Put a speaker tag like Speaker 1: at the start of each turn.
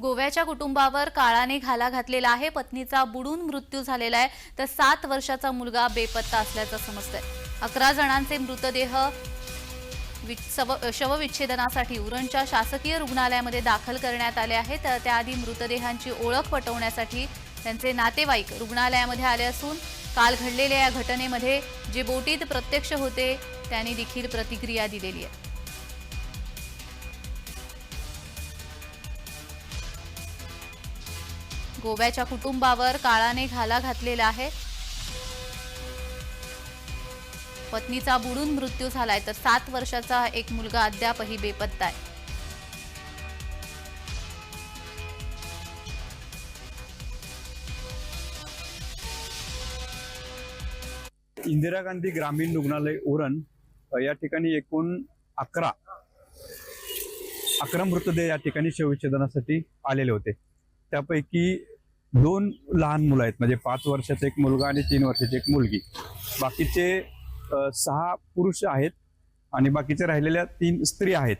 Speaker 1: गोव्याच्या कुटुंबावर काळाने घाला घातलेला आहे. पत्नीचा बुडून मृत्यू झालेला आहे. तर सात वर्षाचा मुलगा बेपत्ता असल्याचं समजतंय. अकरा जणांचे मृतदेह वि- सव- शवविच्छेदनासाठी उरणच्या शासकीय रुग्णालयामध्ये दाखल करण्यात आले आहेत. तर त्याआधी मृतदेहांची ओळख पटवण्यासाठी त्यांचे नातेवाईक रुग्णालयामध्ये आले असून काल घडलेल्या या घटनेमध्ये जे बोटीत प्रत्यक्ष होते त्यांनी देखील प्रतिक्रिया दिलेली आहे. गोव्याच्या कुटुंबावर काळाने घाला घातलेला आहे. पत्नीचा बुडून मृत्यू झालाय तर सात वर्षाचा एक मुलगा अद्यापही बेपत्ता आहे.
Speaker 2: इंदिरा गांधी ग्रामीण रुग्णालय उरण या ठिकाणी एकूण अकरा अकरा मृतदेह या ठिकाणी शवविच्छेदनासाठी आलेले होते. त्यापैकी दोन लहान मुलं आहेत. म्हणजे पाच वर्षाचा एक मुलगा आणि तीन वर्षाची एक मुलगी. बाकीचे सहा पुरुष आहेत आणि बाकीचे राहिलेल्या तीन स्त्री आहेत.